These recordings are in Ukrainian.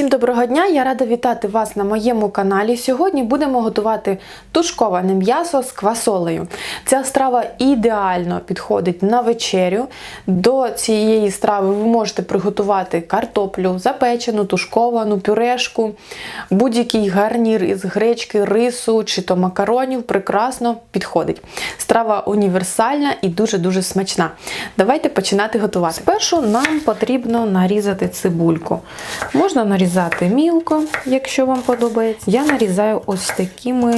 Всім доброго дня! Я рада вітати вас на моєму каналі. Сьогодні будемо готувати тушковане м'ясо з квасолею. Ця страва ідеально підходить на вечерю. До цієї страви ви можете приготувати картоплю, запечену, тушковану, пюрешку, будь-який гарнір із гречки, рису чи то макаронів прекрасно підходить. Страва універсальна і дуже-дуже смачна. Давайте починати готувати. Спершу нам потрібно нарізати цибульку. Можна нарізати мілко, якщо вам подобається. Я нарізаю ось такими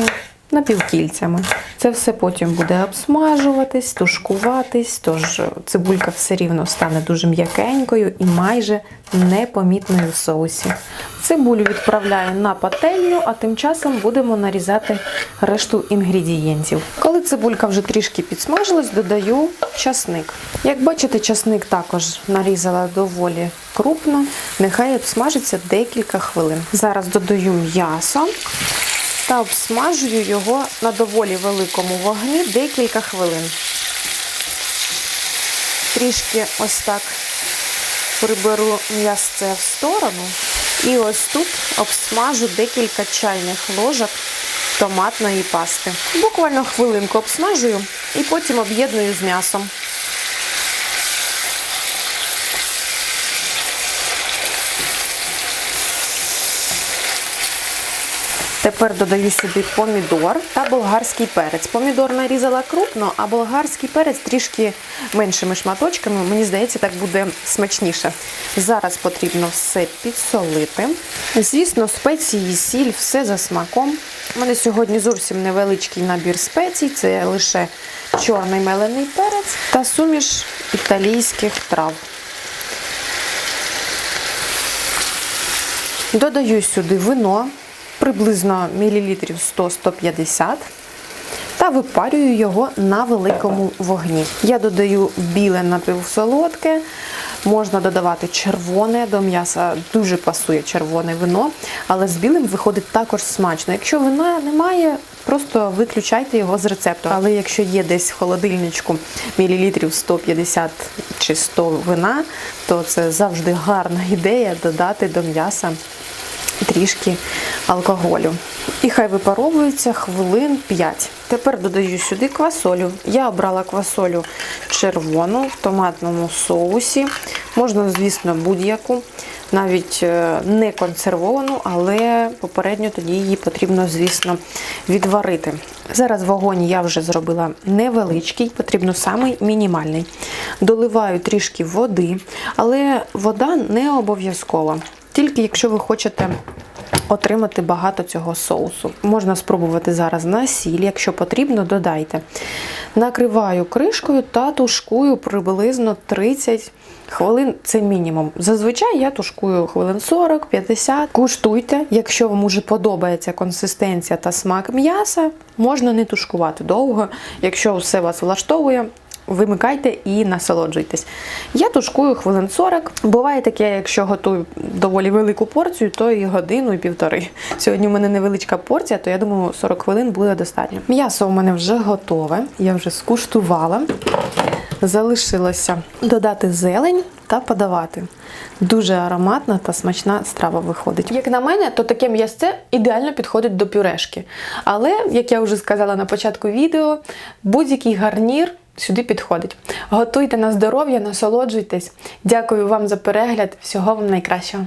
напівкільцями. Це все потім буде обсмажуватись, тушкуватись, тож цибулька все рівно стане дуже м'якенькою і майже непомітною в соусі. Цибулю відправляю на пательню, а тим часом будемо нарізати решту інгредієнтів. Коли цибулька вже трішки підсмажилась, додаю часник. Як бачите, часник також нарізала доволі крупно, нехай обсмажиться декілька хвилин. Зараз додаю м'ясо та обсмажую його на доволі великому вогні декілька хвилин. Трішки ось так приберу м'ясце в сторону. І ось тут обсмажу декілька чайних ложок томатної пасти. Буквально хвилинку обсмажую і потім об'єдную з м'ясом. Тепер додаю сюди помідор та болгарський перець. Помідор нарізала крупно, а болгарський перець трішки меншими шматочками. Мені здається, так буде смачніше. Зараз потрібно все підсолити. Звісно, спеції, сіль, все за смаком. У мене сьогодні зовсім невеличкий набір спецій, це лише чорний мелений перець та суміш італійських трав. Додаю сюди вино приблизно мілілітрів 100-150 та випарюю його на великому вогні. Я додаю біле напівсолодке, можна додавати червоне, до м'яса дуже пасує червоне вино, але з білим виходить також смачно. Якщо вина немає, просто виключайте його з рецепту. Але якщо є десь в холодильничку мілілітрів 150 чи 100 вина, то це завжди гарна ідея додати до м'яса трішки алкоголю. І хай випаровується хвилин 5. Тепер додаю сюди квасолю. Я обрала квасолю червону в томатному соусі. Можна, звісно, будь-яку, навіть е, не консервовану, але попередньо тоді її потрібно, звісно, відварити. Зараз вогонь я вже зробила невеличкий, потрібно самий мінімальний. Доливаю трішки води, але вода не обов'язкова. Тільки якщо ви хочете отримати багато цього соусу. Можна спробувати зараз на сіль, якщо потрібно, додайте. Накриваю кришкою та тушкую приблизно 30 хвилин це мінімум. Зазвичай я тушкую хвилин 40-50. Куштуйте, якщо вам уже подобається консистенція та смак м'яса, можна не тушкувати довго. Якщо все вас влаштовує, Вимикайте і насолоджуйтесь. Я тушкую хвилин 40. Буває таке, якщо готую доволі велику порцію, то і годину, і півтори. Сьогодні у мене невеличка порція, то я думаю, 40 хвилин буде достатньо. М'ясо у мене вже готове, я вже скуштувала. Залишилося додати зелень та подавати. Дуже ароматна та смачна страва виходить. Як на мене, то таке м'ясце ідеально підходить до пюрешки. Але, як я вже сказала на початку відео, будь-який гарнір. Сюди підходить. Готуйте на здоров'я, насолоджуйтесь. Дякую вам за перегляд. Всього вам найкращого.